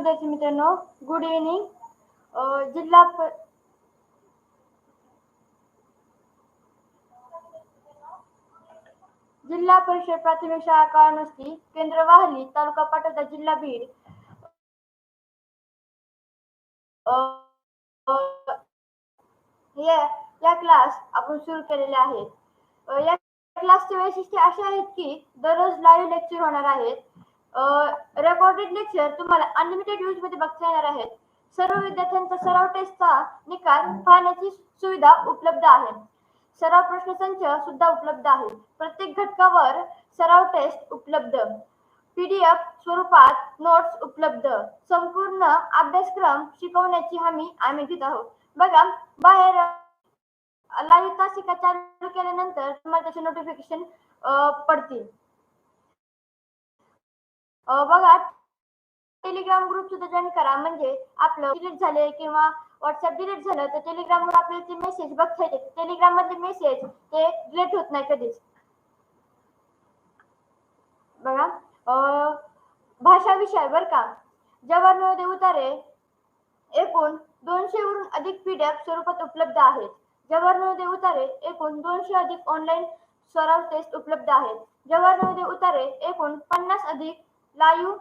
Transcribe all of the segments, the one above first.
विद्यार्थी मित्रांनो good evening जिल्हा जिल्हा परिषद प्राथमिक शाळा काळनुसती केंद्र वाहली तालुका पाटोदा जिल्हा बीड. या क्लास आपण सुरू केलेले आहेत. या क्लासचे वैशिष्ट्य असे आहेत की दररोज लाईव्ह लेक्चर होणार आहेत. रेकॉर्डेड लेक्चर तुम्हाला अनलिमिटेड यूजमध्ये बघता येणार आहेत. सर्व विद्यार्थ्यांचा सराव टेस्टचा निकाल पाहण्याची सुविधा उपलब्ध आहे. सराव प्रश्नसंच सुद्धा उपलब्ध आहे. प्रत्येक घटकावर सराव टेस्ट उपलब्ध. पीडीएफ स्वरूपात नोट्स उपलब्ध. संपूर्ण अभ्यासक्रम शिकवण्याची हमी आम्ही घेत आहोत. बघा बाहेर लाईव्ह तासिका चालू केल्यानंतर तुम्हाला त्याचे नोटिफिकेशन पडतील. बघा टेलिग्राम ग्रुप सुद्धा जॉईन करा. म्हणजे आपलं डिलीट झाले किंवा व्हॉट्सअप डिलीट झालं तर टेलिग्राम वर आपल्याला ते मेसेज बघता येते टेलिग्राम मधले मेसेज ते डिलीट होत नाही कधीच. बघा भाषा विषय बर का. जवाहर नवोदय उतारे एकूण दोनशे वरून अधिक पीडीएफ स्वरूपात उपलब्ध आहेत. जवाहर नवोदय उतारे एकूण दोनशे अधिक ऑनलाईन सराव टेस्ट उपलब्ध आहेत. जवाहर नवोदय उतारे एकूण पन्नास अधिक लाईव्ह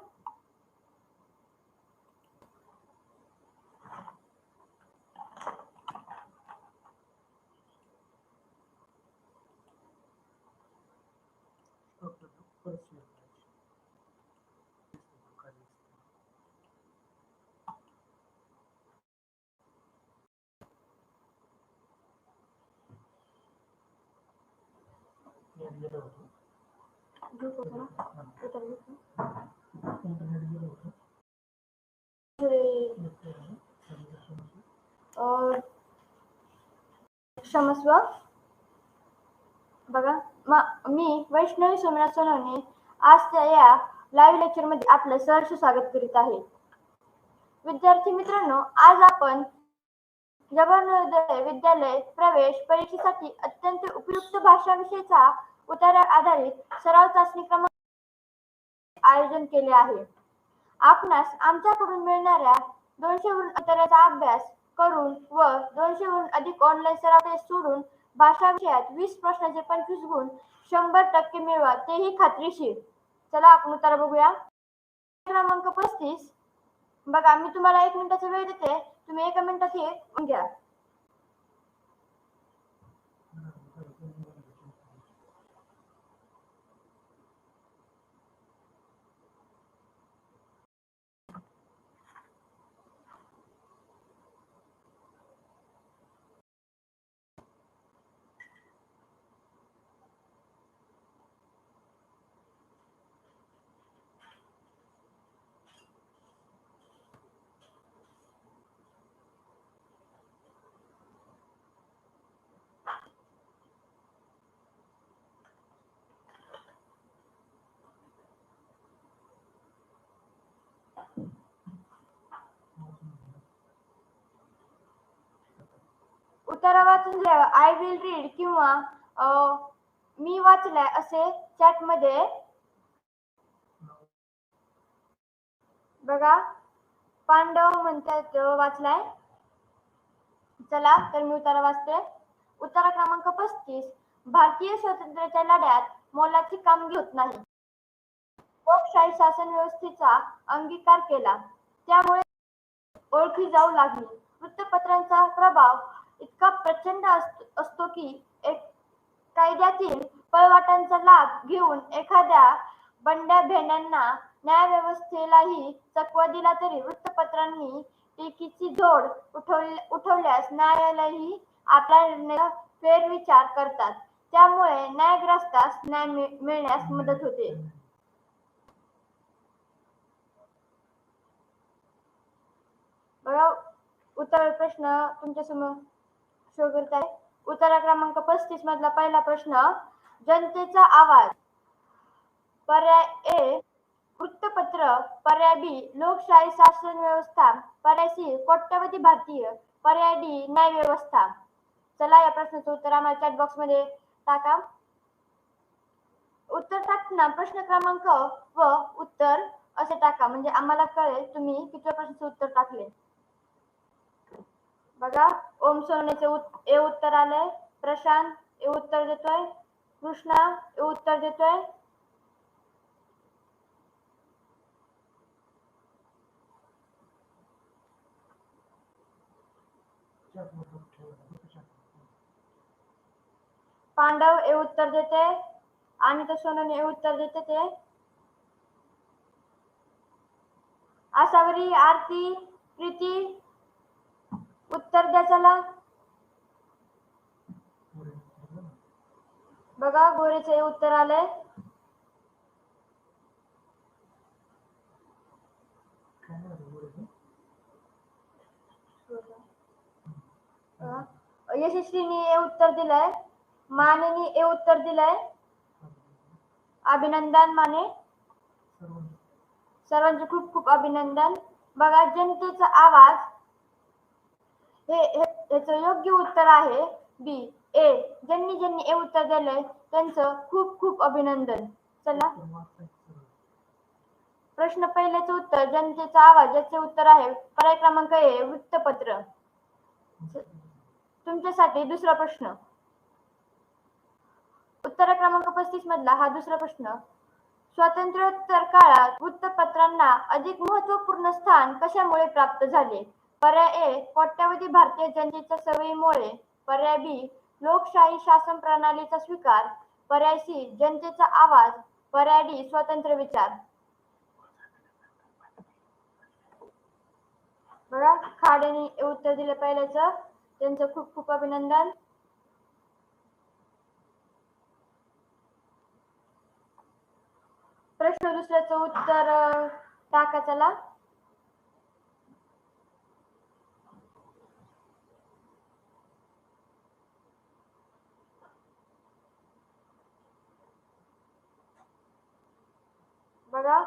ग्रुप होता ना उतारे ग्रुप. अ, क्षमस्व बघा म- मी वैष्णवी सोमनाथ सोनवणे आजच्या या लाईव्ह लेक्चरमध्ये आपलं सहर्ष स्वागत करीत आहे. विद्यार्थी मित्रांनो आज आपण जवाहर विद्यालय प्रवेश परीक्षेसाठी अत्यंत उपयुक्त भाषाविषयीचा उतारा आधारित सराव चाचणी क्रमांक आयोजन केले आहे. आपणास आमच्याकडून मिळणाऱ्या दोनशेहून वरून अभ्यास करून व दोनशेहून अधिक ऑनलाईन सराव टेस्ट सोडून भाषा विषयात वीस प्रश्नाचे पंचवीस गुण शंभर टक्के मिळवा तेही खात्रीशीर चला आपण उतारा बघूया. क्रमांक पस्तीस. बघा मी तुम्हाला एक मिनिटाचा वेळ देते. तुम्ही एका मिनिटात हे घ्या. उत्तरा वाचून आय विल रीड किंवा मी वाचलाय असे चॅटमध्ये बघा. पांडव म्हणतात वाचलाय. चला तर मी उतारा वाचते. उतारा क्रमांक पस्तीस. भारतीय स्वातंत्र्याच्या लढ्यात मोलाची कामगिरी होत नाही. लोकशाही शासन व्यवस्थेचा अंगीकार केला. त्यामुळे ओळखी जाऊ लागली. वृत्तपत्रांचा प्रभाव इतका प्रचंड असतो की एक कायद्यातील पळवाटांचा लाभ घेऊन एखाद्या बंड्या भेंड्यांना न्यायव्यवस्थेलाही चकवा दिला तरी वृत्तपत्रांनी टीकीची झोड उठवली उठवल्यास न्यायालयही आपला निर्णय फेरविचार करतात. त्यामुळे न्यायग्रस्तास न्याय मिळ- मिळण्यास मदत होते. बघा उत्तर प्रश्न तुमच्यासमोर शो करत आहे उतारा क्रमांक पस्तीस मधला पहिला प्रश्न जनतेचा आवाज. पर्याय ए वृत्तपत्र. पर्याय बी लोकशाही शासन व्यवस्था. पर्याय सी कोट्यवधी भारतीय. पर्याय डी न्याय व्यवस्था. चला या प्रश्नाचं उत्तर आम्हाला चॅट बॉक्समध्ये टाका. उत्तर टाकताना प्रश्न क्रमांक व उत्तर असे टाका. म्हणजे आम्हाला कळेल तुम्ही कितव्या प्रश्नाचं उत्तर टाकले. बघा ओम सोनूचे ए उत्तर आलंय. प्रशांत ए उत्तर देतोय. कृष्णा ए उत्तर देतोय. पांडव ए उत्तर देते आणि तर सोनूने ए उत्तर देते ते. आसावरी आरती प्रीती उत्तर द्या चला. बघा गोरेचे हे उत्तर आलंय यशस्वीनी हे उत्तर दिलंय. मानेनी ए उत्तर दिलंय. अभिनंदन माने. सर्वांचे खूप खूप अभिनंदन. बघा जनतेचा आवाज. हे याचं योग्य उत्तर आहे बी ए ज्यांनी ज्यांनी ए उत्तर दिलंय त्यांचं खूप खूप अभिनंदन. चला. प्रश्न पहिल्याचं उत्तर जनतेचा आवाज याचे उत्तर आहे पर्याय क्रमांक ए वृत्तपत्र. तुमच्यासाठी दुसरा प्रश्न. उत्तर क्रमांक पस्तीस मधला हा दुसरा प्रश्न. स्वातंत्र्योत्तर काळात वृत्तपत्रांना अधिक महत्त्वपूर्ण स्थान कशामुळे प्राप्त झाले? पर्याय ए कोट्यावधी भारतीय जनतेच्या सवयीमुळे पर्याय बी लोकशाही शासन प्रणालीचा स्वीकार. पर्याय सी जनतेचा आवाज. पर्याय डी स्वतंत्र विचार. बघा खाडेने उत्तर दिलं पहिल्याचं. त्यांचं खूप खूप अभिनंदन. प्रश्न दुसऱ्याचं उत्तर टाका चला. बघा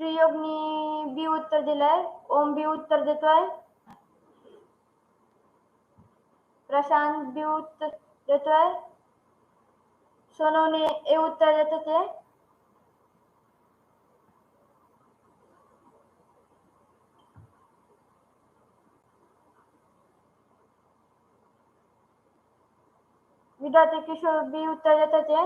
श्रीयोगनी बी उत्तर दिलंय ओम बी उत्तर देतोय प्रशांत बी उत्तर देतोय सोनवणे ए उत्तर देते ते विद्यार्थी किशोर बी उत्तर देते ते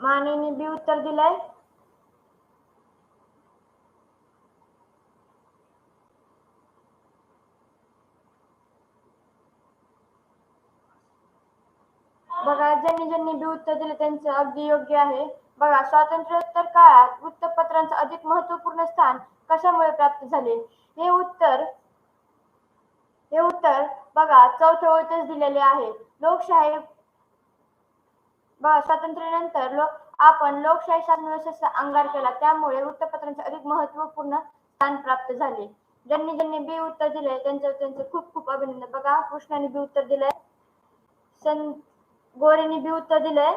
माने बी उत्तर दिलंय. बघा ज्यांनी ज्यांनी बी उत्तर दिले त्यांचं अगदी योग्य आहे. बघा स्वातंत्र्योत्तर काळात वृत्तपत्रांचं अधिक महत्त्वपूर्ण स्थान कशामुळे प्राप्त झाले? हे उत्तर हे उत्तर बघा चौथ्या ओळीतच दिलेले आहे. लोकशाही बघा स्वातंत्र्यानंतर लोक आपण लोकशाही शासन व्यवस्थेचा अंगार केला. त्यामुळे वृत्तपत्रांचे अधिक महत्त्वपूर्ण स्थान प्राप्त झाले. ज्यांनी ज्यांनी बी उत्तर दिले त्यांचं त्यांचं खूप खूप अभिनंदन. बघा कृष्णाने बी उत्तर दिलंय. सन गोरेने बी उत्तर दिलंय.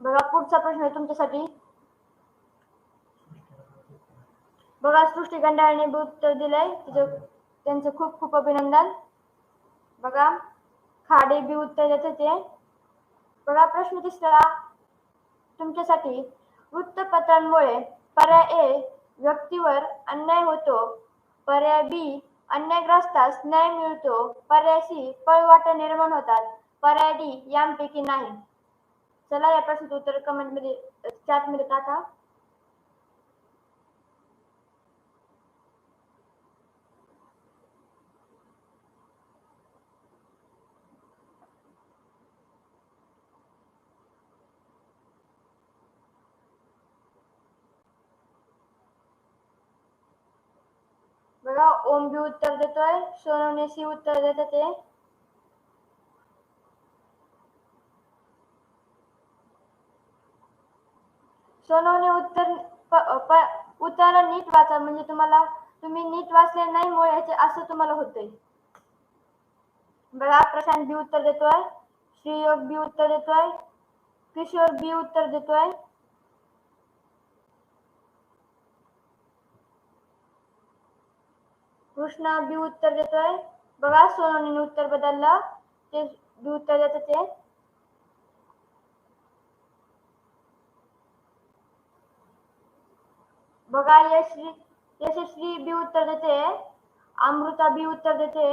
बघा पुढचा प्रश्न आहे तुमच्यासाठी. बघा सृष्टी गंडाळने उत्तर दिलंय. तिचं त्यांचं खूप खूप अभिनंदन. बघा खाडे बी उत्तर देत होते बघा प्रश्न तिसरा तुमच्यासाठी वृत्तपत्रांमुळे पर्याय ए व्यक्तीवर अन्याय होतो. पर्याय बी अन्यायग्रस्तास न्याय मिळतो. पर्याय सी पळवाटा निर्माण होतात. पर्याय डी यांपैकी नाही. चला या प्रश्नाचं उत्तर कमेंटमध्ये चॅटमध्ये टाका बघा ओम बी उत्तर देतोय सोनवणे सी उत्तर देते ते सोनवणे उत्तर प- प- उत्तर नीट वाचा म्हणजे तुम्हाला तुम्ही नीट वाचले नाही मुळे याचे असं तुम्हाला होतंय बघा प्रशांत बी उत्तर देतोय श्रीयोग बी उत्तर देतोय किशोर बी उत्तर देतोय कृष्णा बी उत्तर देतोय बघा सोनवणे उत्तर बदललं. ते बी उत्तर देत ते. बघा यश्री यशस्वी बी उत्तर देते. अमृता बी उत्तर देते.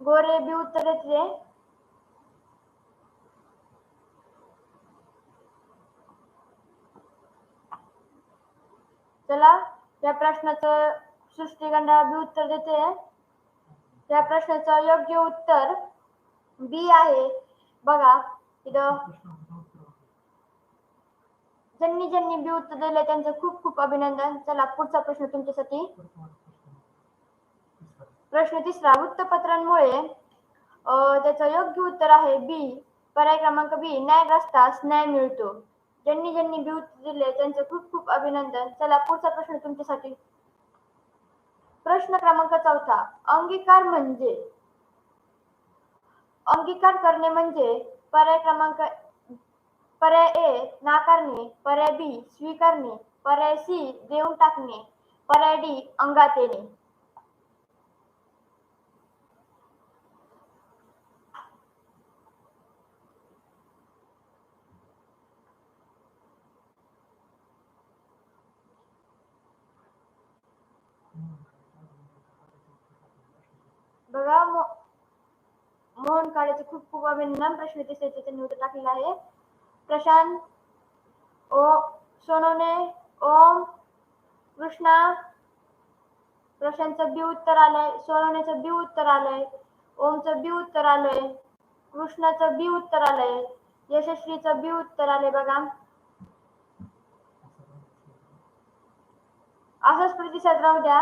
गोरे बी उत्तर देते. चला या प्रश्नाचं सृष्टीगंडा बी उत्तर देते. या प्रश्नाचं योग्य उत्तर बी आहे. बघा इथं ज्यांनी ज्यांनी बी उत्तर दिले त्यांचं खूप खूप अभिनंदन. चला पुढचा प्रश्न तुमच्यासाठी. प्रश्न तिसरा वृत्तपत्रांमुळे त्याचं योग्य उत्तर आहे बी. पर्याय क्रमांक बी न्याय असताच न्याय मिळतो. ज्यांनी ज्यांनी बी दिले त्यांचे खूप खूप अभिनंदन. चला पुढचा प्रश्न तुमच्यासाठी. प्रश्न क्रमांक चौथा. अंगीकार म्हणजे? अंगीकार करणे म्हणजे पर्याय क्रमांक पर्याय ए नाकारणे पर्याय बी स्वीकारणे पर्याय सी देऊन टाकणे पर्याय डी अंगात येणे बघा मो काढायचे खूप खूप अभिनंदन. प्रश्न तिसऱ्याचे त्यांनी उत्तर टाकलेलं आहे. प्रशांत ओ सोनवणे ओम कृष्णा प्रशांतचं बी उत्तर आलंय सोनवणेचं बी उत्तर आलंय ओमचं बी उत्तर आलंय कृष्णाचं बी उत्तर आलंय यशस्वीचं बी उत्तर आलंय बघा. असंच प्रतिसाद राहू द्या.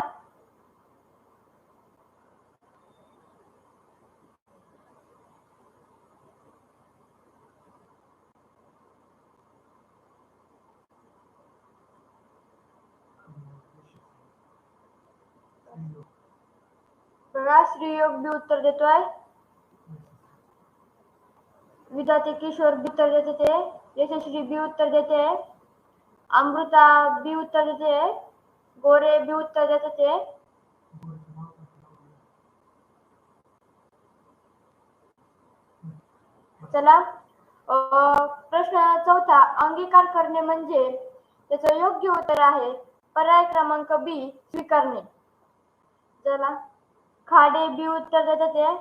बघा श्रीयोग बी उत्तर देतोय विधाते किशोर बी उत्तर देते ते. यशस्वी बी उत्तर देते. अमृता बी उत्तर देते. गोरे बी उत्तर देते ते. चला अं, प्रश्न चौथा अंगीकार करणे म्हणजे त्याचं योग्य उत्तर आहे. पर्याय क्रमांक बी स्वीकारणे. चला. खाडे बी उत्तर देत ते.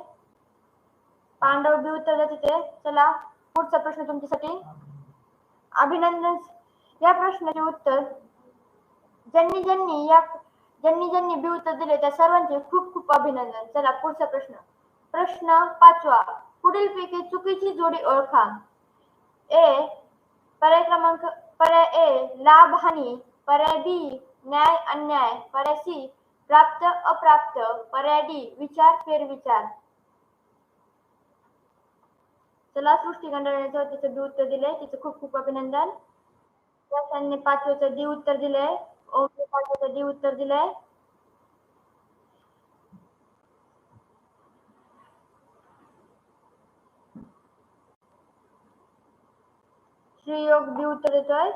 पांडव बी उत्तर देत ते. चला पुढचा प्रश्न तुमच्यासाठी. अभिनंदन. या प्रश्नाचे उत्तर. ज्यांनी ज्यांनी या ज्यांनी ज्यांनी बी उत्तर दिले त्या सर्वांचे खूप खूप अभिनंदन. चला पुढचा प्रश्न. प्रश्न पाचवा. पुढीलपैकी चुकीची जोडी ओळखा. ए पर्याय क्रमांक पर्याय ए लाभ हानी. पर्याय बी न्याय अन्याय. पर्याय सी प्राप्त अप्राप्त पर्याय विचार फेरविचार. चला सृष्टी गंडण्याचं त्याचं बी उत्तर दिलंय. तिचं खूप खूप अभिनंदन. त्यांनी पाचव्याचं डी उत्तर दिलंय. ओम पाचव्याचं डी उत्तर दिलंय. श्रीयोग बी उत्तर देतोय.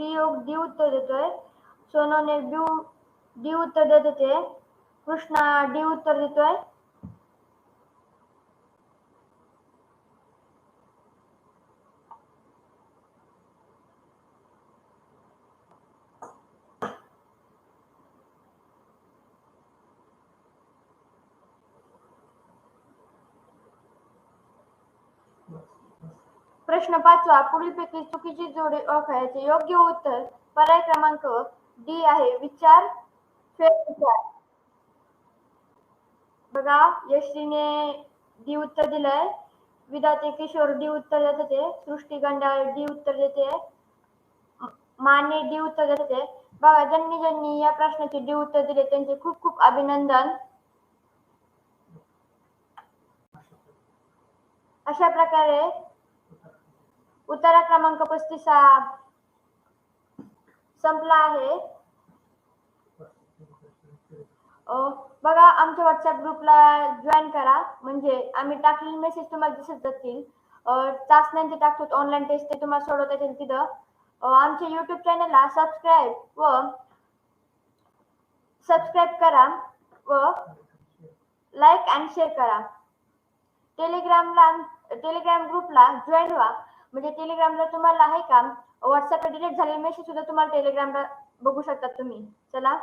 स्त्रीयोग डी उत्तर देतोय सोनोने बी डी उत्तर देत होते कृष्णा डी उत्तर देतोय प्रश्न पाचवा पुढीलपैकी चुकीची जोडी ओळखायचे योग्य उत्तर पर्याय क्रमांक डी आहे. विचार फेरविचार. बघा यश्रीने डी उत्तर दिलंय. विधाते किशोर डी उत्तर देत होते. सृष्टी गंडाळ डी उत्तर देते. माने डी उत्तर देत होते. बघा ज्यांनी ज्यांनी या प्रश्नाचे डी उत्तर दिले त्यांचे खूप खूप अभिनंदन. अशा प्रकारे उतारा क्रमांक पस्तीस संपला आहे. बघा आमच्या व्हॉट्सअप ग्रुपला जॉईन करा. म्हणजे आम्ही टाकलेले मेसेज तुम्हाला दिसत जातील. चाचण्यांचे टाकतो ऑनलाईन टेस्ट ते तुम्हाला सोडवता येतील तिथं. आमच्या युट्यूब चॅनलला सबस्क्राईब व सबस्क्राईब करा व लाईक अँड शेअर करा. टेलिग्रामला टेलिग्राम ग्रुपला जॉईन व्हा. म्हणजे टेलिग्रामला तुम्हाला आहे का? व्हॉट्सअपला डिलीट झालेले मेसेज सुद्धा तुम्हाला टेलिग्रामला बघू शकता तुम्ही. चला.